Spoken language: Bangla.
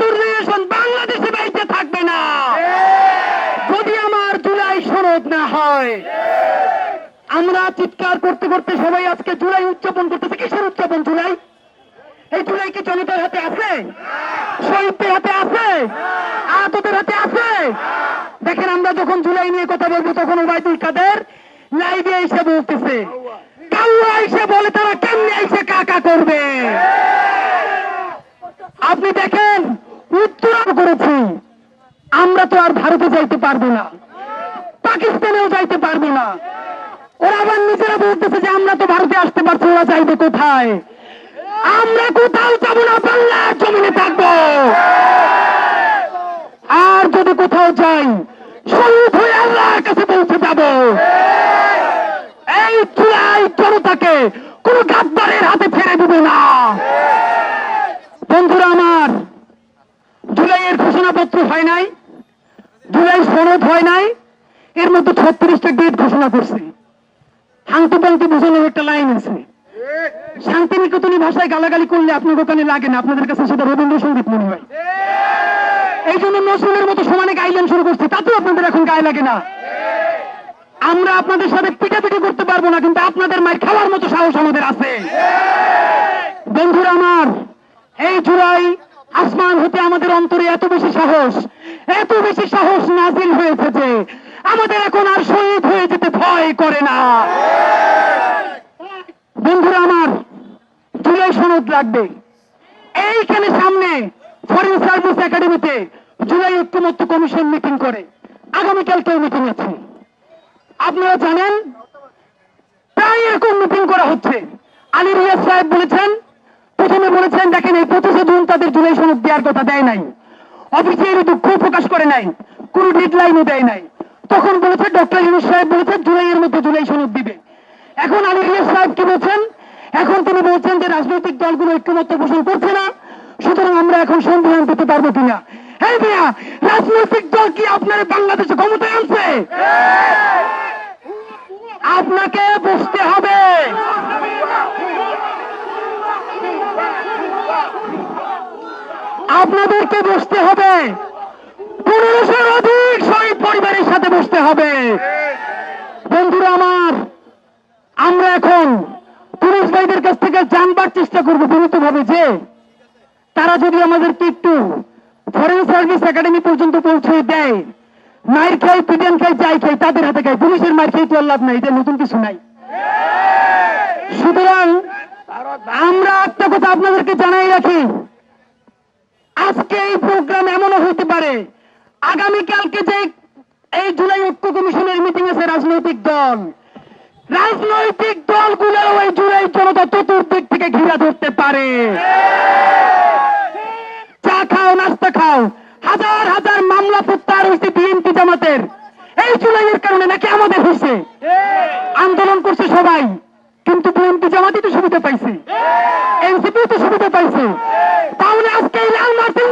দুর্নিবেশন বাংলাদেশে বাইতে থাকবে না। যদি আমার জুলাই সনদ না হয়, আমরা চিৎকার করতে করতে সবাই আজকে জুলাই উদযাপন করতেছে। কিসের উদযাপন জুলাই? এই জুলাই কি জনতার হাতে আছে? শহীদদের হাতে আছে? আহতদের হাতে আছে? দেখেন, আমরা যখন জুলাই নিয়ে কথা বলব, তখন ওবায়দুল কাদের, লাইভে এসে বলতেছে। কাউয়া এসে বলে, তারা কেমনে এসে কাকা করবে আপনি দেখেন উত্তর করেছি, আমরা তো আর ভারতে যাইতে পারব না, পাকিস্তানেও যাইতে পারব না। ওরা আবার নিজেরা বলতেছে যে আমরা তো ভারতে আসতে পারছি ওরা যাইবে কোথায়? আমরা কোথাও যাব না, বাংলার জমিনে থাকব। আর যদি কোথাও যাই, শহীদ হয়ে আল্লাহর কাছে পৌঁছে যাব। এই চুলাই জনতাকে কোন হয় নাই? জুলাই সনদ হয় নাই? এর মধ্যে ছত্রিশটা ডেট ঘোষণা করছে। হাংটি পাংটি বোঝানোর একটা লাইন আছে। শান্তিনিকেতনী ভাষায় গালাগালি করলে আপনার দোকানে লাগে না, আপনাদের কাছে সেটা রবীন্দ্রসঙ্গীত মনে হয়। এই জন্য নজরুলের মতো সমানে গাইলেন শুরু করছে, তাতেও আপনাদের এখন গায়ে লাগে না। আমরা আপনাদের সাথে পিটাপিটি করতে পারব না, কিন্তু আপনাদের মায়ের খাওয়ার মতো সাহস আমাদের আছে বন্ধুরা আমার এই জুলাই আসমান হতে আমাদের অন্তরে এত বেশি সাহস, এত বেশি সাহস নাজিল হয়েছে যে আমাদের এখন আর শহীদ হয়ে যেতে ভয় করে না। বন্ধুরা আমার, জুলাই সনদ লাগবে। এইখানে সামনে ফরেন সার্ভিস একাডেমিতে জুলাই ঐক্যমত্য কমিশন মিটিং করে। আগামীকালকেও মিটিং আছে। আপনারা জানেন, প্রায় এরকম মিটিং করা হচ্ছে। আলী রিয়াজ সাহেব বলেছেন প্রথমে বলেছেন দেখেন এই পঁচিশে জুন তাদের জুলাই সনদ দেওয়ার কথা দেয় নাই। অফিসিয়ালি দুঃখ প্রকাশ করে নাই, কোন ডেডলাইনও দেয় নাই। তখন বলেছে, ডক্টর ইউনুস সাহেব বলেছে, জুলাইয়ের মধ্যে জুলাই সনদ দিবে। এখন আলী রিয়াজ সাহেব কি বলছেন? এখন তিনি বলছেন যে, রাজনৈতিক দলগুলো ঐক্যমত্য পোষণ করছে না, সুতরাং আমরা এখন সংবিধান পেতে পারব কিনা? হ্যাঁ ভাইয়া রাজনৈতিক দল কি আপনার বাংলাদেশে ক্ষমতায় আনছে? আপনাকে বুঝতে হবে। আপনাদেরকে বসতে হবে। পনেরোশোর অধিক শহীদ পরিবারের সাথে বসতে হবে। বন্ধুরা আমার, আমরা এখন পুলিশ ভাইদের কাছ থেকে জানবার চেষ্টা করব ভাবে যে, তারা যদি আমাদেরকে একটু ফরেন সার্ভিস একাডেমি পর্যন্ত পৌঁছে দেয়, মায়ের খাই পিডিয়ান খাই, যাই খাই, তাদের হাতে খাই, পুলিশের মায়ের খাই তো লাভ নাই এটা নতুন কিছু নাই। সুতরাং আমরা একটা কথা আপনাদেরকে জানাই রাখি আজকে এই প্রোগ্রাম এমনও হতে পারে। আগামীকালকে যে এই জুলাই ঐক্য কমিশনের মিটিং আছে রাজনৈতিক দল। রাজনৈতিক দলগুলো এই জুলাই জনতা চতুর্দিক থেকে ঘিরা ধরতে পারে। চা খাও, নাস্তা খাও। হাজার হাজার মামলা প্রত্যাহার হয়েছে বিএনপি জামাতের। এই জুলাইয়ের কারণে নাকি আমাদের হয়েছে। আন্দোলন করছে সবাই। কিন্তু বিএনপি জামাতই তো সুবিধা পাইছে। এনসিপিও তো সুবিধা পাইছে। তাহলে আজকে এই লাল মার্চে